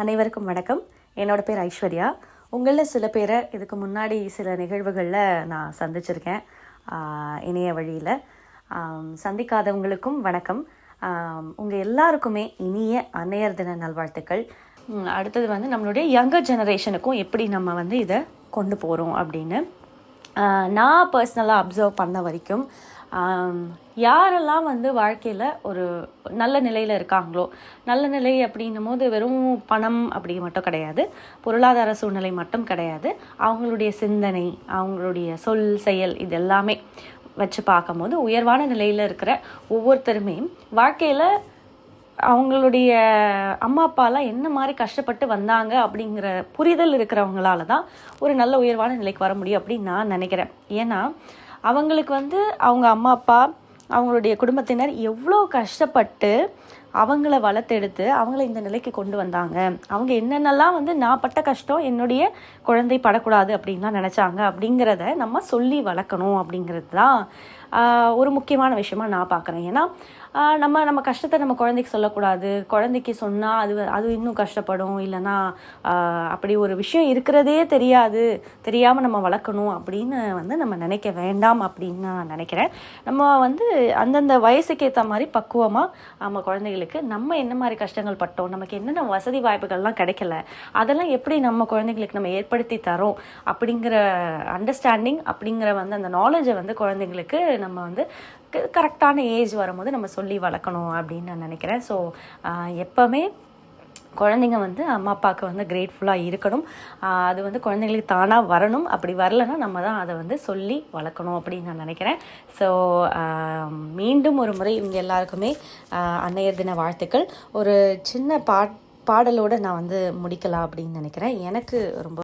அனைவருக்கும் வணக்கம். என்னோட பேர் ஐஸ்வர்யா. உங்களில் சில பேரை இதுக்கு முன்னாடி சில நிகழ்வுகளில் நான் சந்திச்சிருக்கேன். இணைய வழியில். சந்திக்காதவங்களுக்கும் வணக்கம். உங்கள் எல்லாருக்குமே இனிய அன்னையர் தின நல்வாழ்த்துக்கள். அடுத்தது வந்து நம்மளுடைய யங்கர் ஜெனரேஷனுக்கும் எப்படி நம்ம வந்து இதை கொண்டு போகிறோம் அப்படின்னு நான் பர்சனலாக அப்சர்வ் பண்ண வரைக்கும் யாரெல்லாம் வந்து வாழ்க்கையில் ஒரு நல்ல நிலையில் இருக்காங்களோ நல்ல நிலை அப்படின்னும் போது வெறும் பணம் அப்படி மட்டும் கிடையாது. பொருளாதார சூழ்நிலை மட்டும் கிடையாது. அவங்களுடைய சிந்தனை அவங்களுடைய சொல் செயல் இது எல்லாமே வச்சு பார்க்கும்போது உயர்வான நிலையில் இருக்கிற ஒவ்வொருத்தருமே வாழ்க்கையில் அவங்களுடைய அம்மா அப்பாலாம் என்ன மாதிரி கஷ்டப்பட்டு வந்தாங்க அப்படிங்கிற புரிதல் இருக்கிறவங்களால தான் ஒரு நல்ல உயர்வான நிலைக்கு வர முடியும் அப்படின்னு நான் நினைக்கிறேன். ஏன்னா அவங்களுக்கு வந்து அவங்க அம்மா அப்பா அவங்களுடைய குடும்பத்தினர் எவ்வளோ கஷ்டப்பட்டு அவங்கள வளர்த்தெடுத்து அவங்கள இந்த நிலைக்கு கொண்டு வந்தாங்க. அவங்க என்னென்னலாம் வந்து நான் பட்ட கஷ்டம் என்னுடைய குழந்தை படக்கூடாது அப்படின்லாம் நினச்சாங்க. அப்படிங்கிறத நம்ம சொல்லி வளர்க்கணும் அப்படிங்கிறது தான் ஒரு முக்கியமான விஷயமா நான் பார்க்குறேன். ஏன்னா நம்ம நம்ம கஷ்டத்தை நம்ம குழந்தைக்கு சொல்லக்கூடாது. குழந்தைக்கு சொன்னால் அது அது இன்னும் கஷ்டப்படும். இல்லைன்னா அப்படி ஒரு விஷயம் இருக்கிறதே தெரியாது. தெரியாமல் நம்ம வளர்க்கணும் அப்படின்னு வந்து நம்ம நினைக்க வேண்டாம் அப்படின்னு நான் நினைக்கிறேன். நம்ம வந்து அந்தந்த வயசுக்கு ஏற்ற மாதிரி பக்குவமாக நம்ம குழந்தைகளுக்கு நம்ம என்ன மாதிரி கஷ்டங்கள் பட்டோம் நமக்கு என்னென்ன வசதி வாய்ப்புகள்லாம் கிடைக்கல அதெல்லாம் எப்படி நம்ம குழந்தைங்களுக்கு நம்ம ஏற்படுத்தி தரோம் அப்படிங்கிற அண்டர்ஸ்டாண்டிங் அப்படிங்கிற வந்து அந்த நாலேஜை வந்து குழந்தைங்களுக்கு நம்ம வந்து கரெக்டான ஏஜ் வரும்போது நம்ம சொல்லி வளர்க்கணும் அப்படின்னு நான் நினைக்கிறேன். ஸோ எப்போவுமே குழந்தைங்க வந்து அம்மா அப்பாவுக்கு வந்து கிரேட்ஃபுல்லாக இருக்கணும். அது வந்து குழந்தைங்களுக்கு தானாக வரணும். அப்படி வரலைன்னா நம்ம தான் அதை வந்து சொல்லி வளர்க்கணும் அப்படின்னு நான் நினைக்கிறேன். ஸோ மீண்டும் ஒரு முறை இவங்க எல்லாருக்குமே அன்னையர் தின வாழ்த்துக்கள். ஒரு சின்ன பாட் பாடலோடு நான் வந்து முடிக்கலாம் அப்படின்னு நினைக்கிறேன். எனக்கு ரொம்ப